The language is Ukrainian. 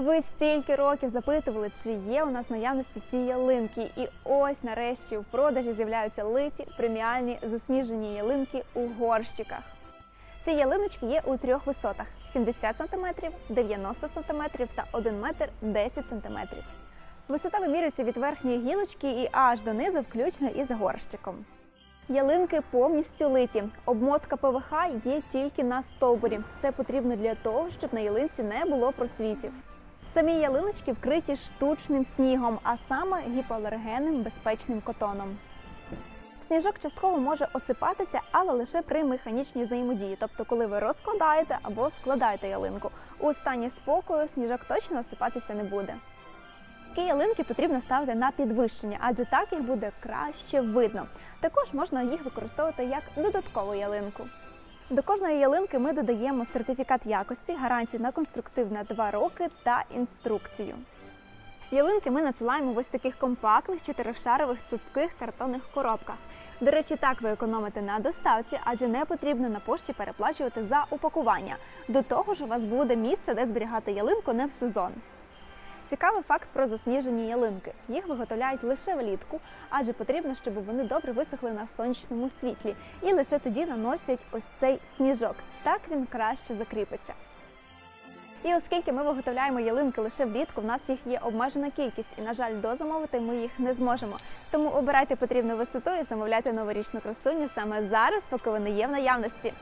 Ви стільки років запитували, чи є у нас наявності ці ялинки. І ось нарешті в продажі з'являються литі преміальні засніжені ялинки у горщиках. Ці ялиночки є у трьох висотах: 70 см, 90 см та 1 метр 10 см. Висота вимірюється від верхньої гілочки і аж донизу, включно із горщиком. Ялинки повністю литі. Обмотка ПВХ є тільки на стовбурі. Це потрібно для того, щоб на ялинці не було просвітів. Самі ялиночки вкриті штучним снігом, а саме гіпоалергенним безпечним котоном. Сніжок частково може осипатися, але лише при механічній взаємодії, тобто коли ви розкладаєте або складаєте ялинку. У стані спокою сніжок точно осипатися не буде. Такі ялинки потрібно ставити на підвищення, адже так їх буде краще видно. Також можна їх використовувати як додаткову ялинку. До кожної ялинки ми додаємо сертифікат якості, гарантію на конструктив на 2 роки та інструкцію. Ялинки ми надсилаємо в ось таких компактних чотирьохшарових цупких картонних коробках. До речі, так ви економите на доставці, адже не потрібно на пошті переплачувати за упакування. До того ж, у вас буде місце, де зберігати ялинку не в сезон. Цікавий факт про засніжені ялинки. Їх виготовляють лише влітку, адже потрібно, щоб вони добре висохли на сонячному світлі. І лише тоді наносять ось цей сніжок. Так він краще закріпиться. І оскільки ми виготовляємо ялинки лише влітку, в нас їх є обмежена кількість, і, на жаль, дозамовити ми їх не зможемо. Тому обирайте потрібну висоту і замовляйте новорічну красуню саме зараз, поки вони є в наявності.